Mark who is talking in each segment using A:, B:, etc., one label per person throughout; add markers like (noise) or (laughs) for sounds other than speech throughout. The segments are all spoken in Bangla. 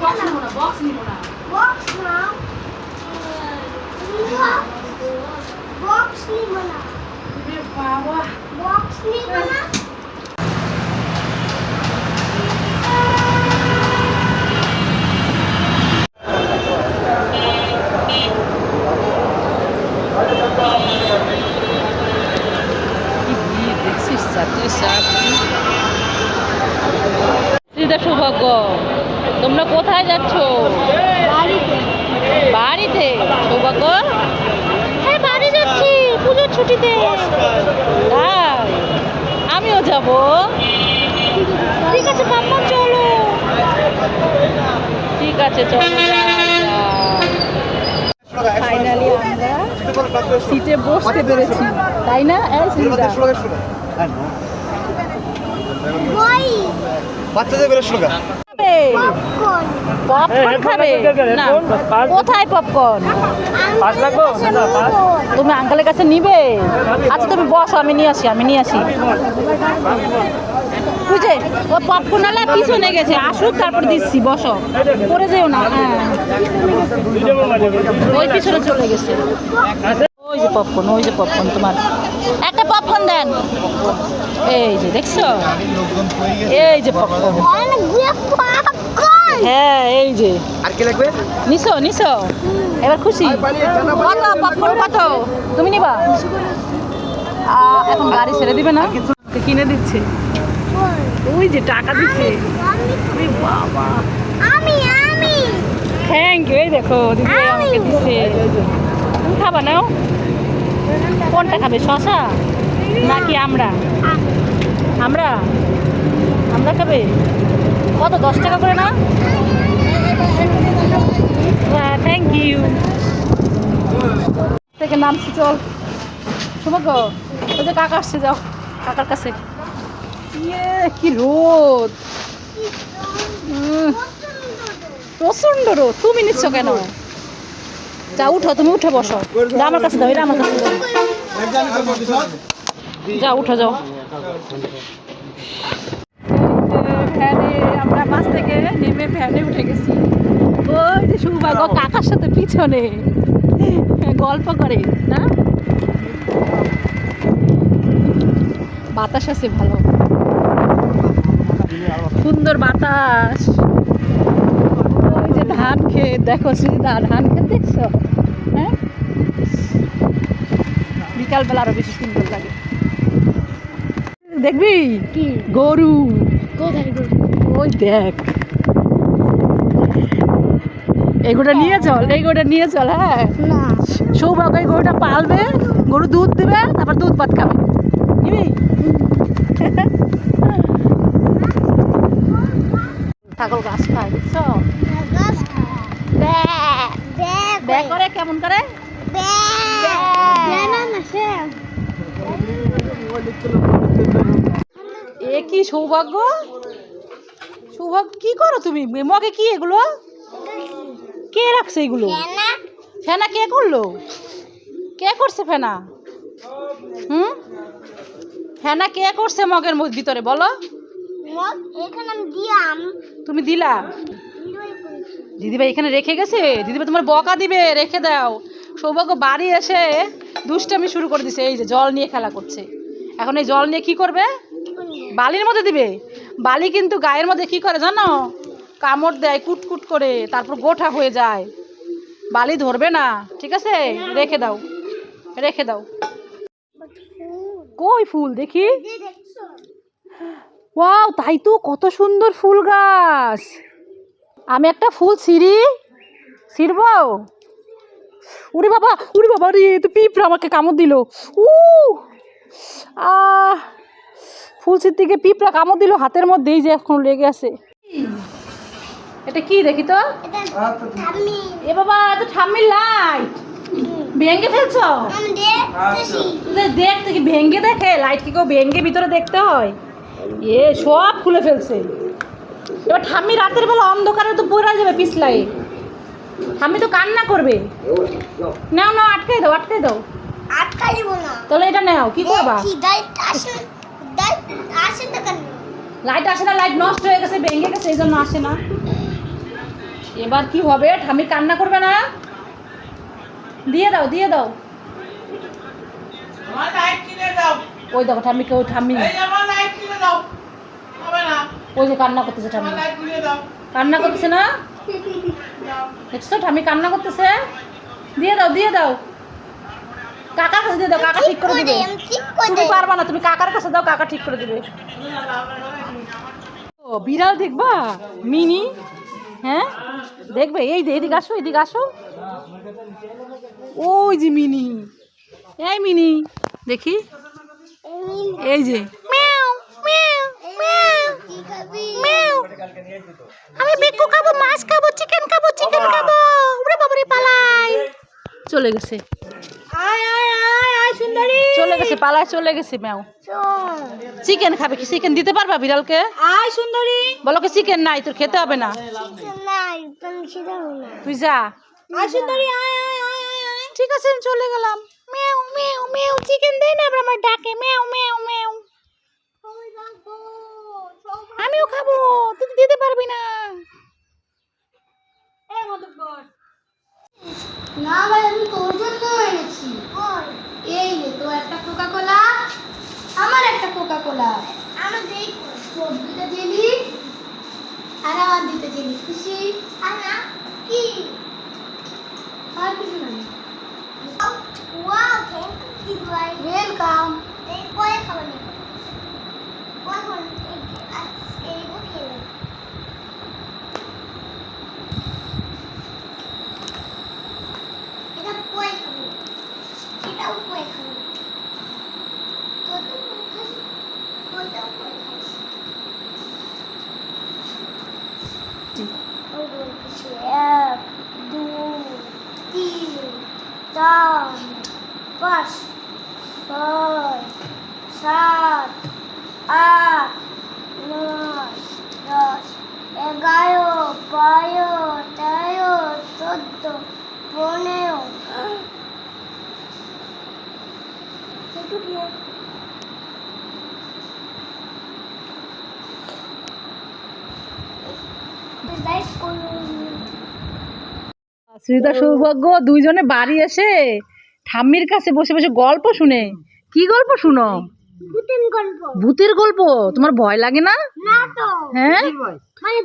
A: বক্স নিব না বক্স নিব না
B: বক্স নাও বক্স নিব না
A: বাবা
B: বক্স নিব না
A: দেখছিস ছাত্রী ছাত্রী শ্রীদা সৌভাগ্য কোথায় যাচ্ছ?
B: বাড়িতে।
A: সৌভাগ্য? হ্যাঁ বাড়ি যাচ্ছি পুজোর ছুটিতে। তাই আমিও যাব। ঠিক আছে চলো। ঠিক আছে চলো। ফাইনালি আমরা সিটে বসতে পেরেছি তাই না
C: বাচ্চাদের বেরো স্লোগান।
B: পপকর্ন
A: পপকর্ন খাবে? না কোথায় পপকর্ন তুমি আঙ্কেলের কাছে নিবে? আচ্ছা তুমি বসো আমি নিয়ে আসি আমি নিয়ে আসি। বুঝে ও পপকর্ন আলা পিছনে গেছে আসুক তারপর দিচ্ছি বসো। পরে যেও না হ্যাঁ। ওই পিছনে চলে গেছে। ওই যে পপকর্ন ওই যে পপকর্ন তোমার। একটা পপকর্ন দেন। এই যে দেখছ? এই যে পপকর্ন হ্যাঁ এই যে।
C: আর কি লাগবে?
A: নিছো নিছো? এবার খুশি? কত পপকর্ন কত? তুমি নিবা? এখন গাড়ি ছেড়ে দিবে না? কিনে দিচ্ছে। ওই যে টাকা দিচ্ছে। বাবা।
B: আমি আমি।
A: থ্যাংক ইউ এই দেখো দিদি আমাকে দিচ্ছে তুমি খাবা নাও। কোনটা খাবে শশা? নাকি আমরা? আমরা? আমরা খাবে? কত দশ টাকা করে না থ্যাংক ইউ থেকে নামছি চল। শুভক ওই যে কাকা আসছে যাও কাকার কাছে। ইয়ে কি রোদ। উম, প্রচণ্ড রোদ। তুমি নিচ্ছ কেন? যা, উঠো, তুমি উঠে বসো। আমার কাছে দাও, এটা আমার কাছে যা, উঠো, যাও। ভ্যানে আমরা বাস থেকে নেমে ভ্যানে উঠে গেছি। ওই যে সৌভাগ্য কাকার সাথে পিছনে। গল্প করে, না? বাতাস আছে ভালো। সুন্দর বাতাস। ধান ক্ষেত দেখো শ্রীদা ধান ক্ষেত দেখছ? হ্যাঁ? বিকালবেলা আরও বেশি সুন্দর লাগে। দেখবি?
B: কি?
A: গরু।
B: কোথায়
A: ওই দেখ। এগুলো নিয়ে চল এইগুলো নিয়ে চল হ্যাঁ? সৌভাগ্য এই গরুটা পালবে গরু দুধ দেবে তারপর দুধ ভাত খাবে। নিবি? ছাগল গাছ খায় বুঝছ? করে কেমন করে? এ কি সৌভাগ্য? সৌভাগ্য কি করো তুমি? মগে কি এগুলো? কে রাখছে এগুলো? ফেনা কে করল? কে করছে ফেনা? হুম? ফেনা কে করছে মগের ভিতরে বলো? তুমি দিলা? দিদিভাই এখানে রেখে গেছে? দিদিভাই তোমার বকা দিবে রেখে দাও। সৌভাগ্য বাড়ি এসে দুষ্টামি শুরু করে দিছে এই যে জল নিয়ে খেলা করছে। এখন এই জল নিয়ে কি করবে? বালির মধ্যে দিবে? বালি কিন্তু গায়ের মধ্যে কি করে জানো? কামড় দেয় কুটকুট করে তারপর গোঠা হয়ে যায়। বালি ধরবে না ঠিক আছে? রেখে দাও রেখে দাও। কই ফুল দেখি ওয়াও তাই তো কত সুন্দর ফুল গাছ। আমি একটা ফুল ছিঁড়ি ছিঁড়ব? উরে বাবা উরে বাবা রে তো পিঁপড়া আমাকে কামড় দিল। উ আহ ফুল ছিঁড়তে গিয়ে পিঁপড়া কামড় দিল হাতের মধ্যেই যে এখন লেগে আছে। এটা কি দেখি তো? এ বাবা তো ঠাম্মির লাইট। ভেঙে ফেলছো? দেখতে কি ভেঙ্গে দেখে লাইট কি কেউ ভেঙ্গে ভিতরে দেখতে হয়? এ সব খুলে ফেলছে। এবার ঠাম্মি রাতের বেলা অন্ধকারে তো পড়ে যাবে পিছলাই ঠাম্মি তো কান্না করবে। নাও নাও আটকে দাও আটকে দাও।
B: আটকা দিব না।
A: তাহলে এটা নাও কি করবা? লাইট আসে না লাইট নষ্ট হয়ে গেছে ভেঙে গেছে এই জন্য আসে না। এবার কি হবে? ঠামি কান্না করবে না? দিয়ে দাও দিয়ে দাও।
D: আমার লাইট কিনে দাও।
A: ওই দেখো ঠাম্মিকে ওই ঠাম্মি
D: দাও। হবে না।
A: ওই যে কান্না করতেছে ঠাম্মি। কান্না করতেছে না?
D: দাও।
A: দেখছ ঠাম্মি কান্না করতেছে? দিয়ে দাও দিয়ে দাও। কাকার কাছে দিয়ে দাও কাকা ঠিক করে দিবে। তুমি পারবা না তুমি কাকার কাছে দাও কাকা ঠিক করে দিবে। ও বিড়াল দেখবা? মিনি? হ্যাঁ? দেখবে? এই যে এদিকে আসো এদিকে আসো। ওই যে মিনি। এই মিনি দেখি। এই যে মিয়াও মিয়াও মিয়াও
B: কি খাবি
A: মিয়াও আমি বেকু খাব মাছ খাব চিকেন খাব চিকেন খাব। ওরে বাবারে পালাই। চলে গেছে।
B: আয় আয় আয় আয় সুন্দরী।
A: চলে গেছে পালায় চলে গেছে ম্যাও চিকেন খাবে কি? চিকেন দিতে পারবা বিড়ালকে?
B: আয় সুন্দরী।
A: বলো কি চিকেন নাই তোর খেতে হবে না।
B: নাই তুমি খেতে হবে
A: তুই যা।
B: আয় সুন্দরী আয় আয় আয় আয়। আয়
A: ঠিক আছে আমি চলে গেলাম। মেও মেও মেও চিকেন দেয় না আবার আমার ডাকে। মেও মেও মেও আমিও খাব তুই তো দিতে পারবি না।
B: না ভাই আমি তোর জন্য এনেছি। এই নে তো একটা কোকা কোলা আমার একটা কোকা কোলা আমার দেই তোর দুটো জেলি আর আমার দুটো জেলি খুশি? আর না কি? আর কিছু নাই ওয়াও থ্যাংক ইউ ভাই। ওয়েলকাম এই পরে খাবার পরে sol, pós, foi, sol, a, nós, nós. É gaio, paio, tayo, tudo, boneu. Tudo bem. Mas dá escuro.
A: Shrita সৌভাগ্য দুইজনে বাড়ি এসে ঠাম্মির কাছে বসে বসে গল্প শুনে। কি গল্প শুনো?
B: ভূতের গল্প।
A: ভূতের গল্প? তোমার ভয় লাগে না?
B: না তো।
A: হ্যাঁ?
B: মানে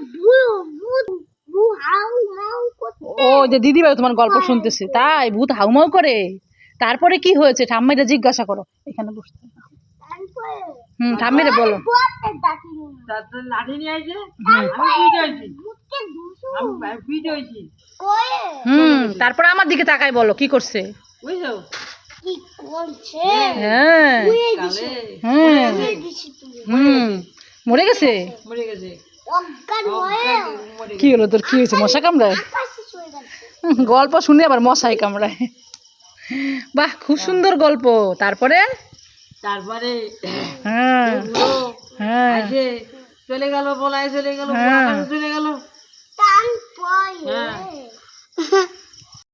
A: ও যে দিদি ভাই তোমার গল্প শুনতেছে। তাই ভূত হাউমাউ করে। তারপরে কি হয়েছে? ঠাম্মিটা জিজ্ঞাসা করো। এখানে বসতে। হুম ঠাম্মিরে বলো। হুম তারপরে আমার দিকে তাকাই বলো কি করছে? হ্যাঁ। হুম। মরে গেছে। কি হলো তোর কি হয়েছে? মশা কামড়ায়? গল্প শুনে আবার মশাই কামড়ায়। বাহ খুব সুন্দর গল্প। তারপরে?
D: তারপরে
A: হ্যাঁ হ্যাঁ
D: চলে গেল বলাই চলে গেল
A: হ্যাঁ।
D: চলে গেল
B: তারপরে
D: হ্যাঁ। (laughs)